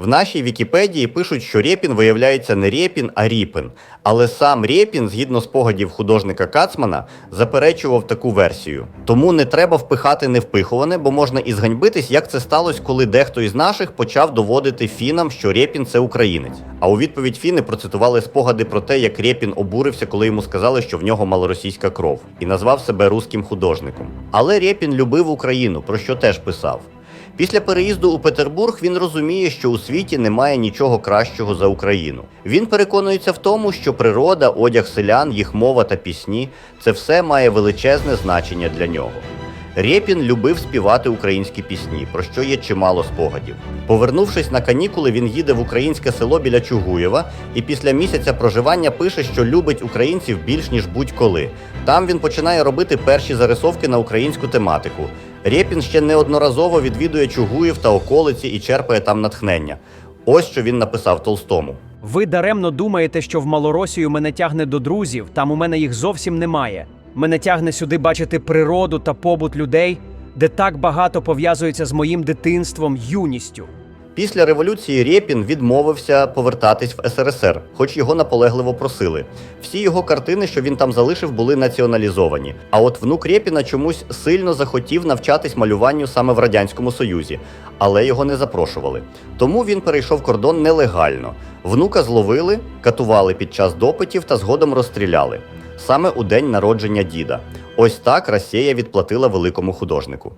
В нашій Вікіпедії пишуть, що Рєпін виявляється не Рєпін, а Ріпин. Але сам Рєпін, згідно спогадів художника Кацмана, заперечував таку версію. Тому не треба впихати невпихуване, бо можна і зганьбитись, як це сталося, коли дехто із наших почав доводити фінам, що Рєпін це українець. А у відповідь фіни процитували спогади про те, як Рєпін обурився, коли йому сказали, що в нього малоросійська кров, і назвав себе руським художником. Але Рєпін любив Україну, про що теж писав. Після переїзду у Петербург він розуміє, що у світі немає нічого кращого за Україну. Він переконується в тому, що природа, одяг селян, їх мова та пісні це все має величезне значення для нього. Рєпін любив співати українські пісні, про що є чимало спогадів. Повернувшись на канікули, він їде в українське село біля Чугуєва і після місяця проживання пише, що любить українців більш ніж будь-коли. Там він починає робити перші зарисовки на українську тематику. Рєпін ще неодноразово відвідує Чугуїв та околиці і черпає там натхнення. Ось що він написав Толстому. Ви даремно думаєте, що в Малоросію мене тягне до друзів, там у мене їх зовсім немає. Мене тягне сюди бачити природу та побут людей, де так багато пов'язується з моїм дитинством, юністю. Після революції Рєпін відмовився повертатись в СРСР, хоч його наполегливо просили. Всі його картини, що він там залишив, були націоналізовані. А от внук Рєпіна чомусь сильно захотів навчатись малюванню саме в радянському Союзі, але його не запрошували. Тому він перейшов кордон нелегально. Внука зловили, катували під час допитів та згодом розстріляли. Саме у день народження діда. Ось так Росія відплатила великому художнику.